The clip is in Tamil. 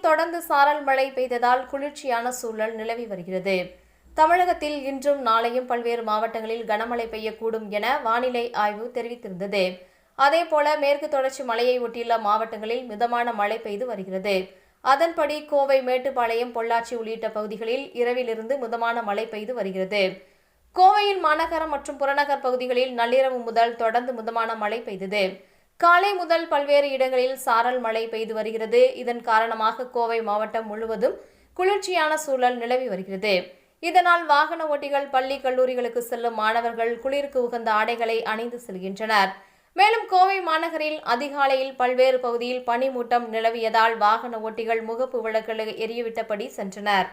தொடர்ந்து சாரல் மழை பெய்ததால் குளிர்ச்சியான சூழல் நிலவி வருகிறது. தமிழகத்தில் இன்றும் நாளையும் பல்வேறு மாவட்டங்களில் கனமழை பெய்யக்கூடும் என வானிலை ஆய்வு தெரிவித்திருந்தது. அதேபோல மேற்கு தொடர்ச்சி மலையை ஒட்டியுள்ள மாவட்டங்களில் மிதமான மழை பெய்து வருகிறது. அதன்படி கோவை மேட்டுப்பாளையம் பொள்ளாச்சி உள்ளிட்ட பகுதிகளில் இரவிலிருந்து மிதமான மழை பெய்து வருகிறது. கோவையில் மாநகரம் மற்றும் புறநகர் பகுதிகளில் நள்ளிரவு முதல் தொடர்ந்து மிதமான மழை பெய்தது. காலை முதல் பல்வேறு இடங்களில் சாரல் மழை பெய்து வருகிறது. இதன் காரணமாக கோவை மாவட்டம் முழுவதும் குளிர்ச்சியான சூழல் நிலவி வருகிறது. இதனால் வாகன ஓட்டிகள் பள்ளி கல்லூரிகளுக்கு செல்லும் மாணவர்கள் குளிருக்கு உகந்த ஆடைகளை அணிந்து செல்கின்றனர். மேலும் கோவை மாநகரில் அதிகாலையில் பல்வேறு பகுதியில் பனிமூட்டம் நிலவியதால் வாகன ஓட்டிகள் முகப்பு விளக்குகளை எரியவிட்டபடி சென்றனர்.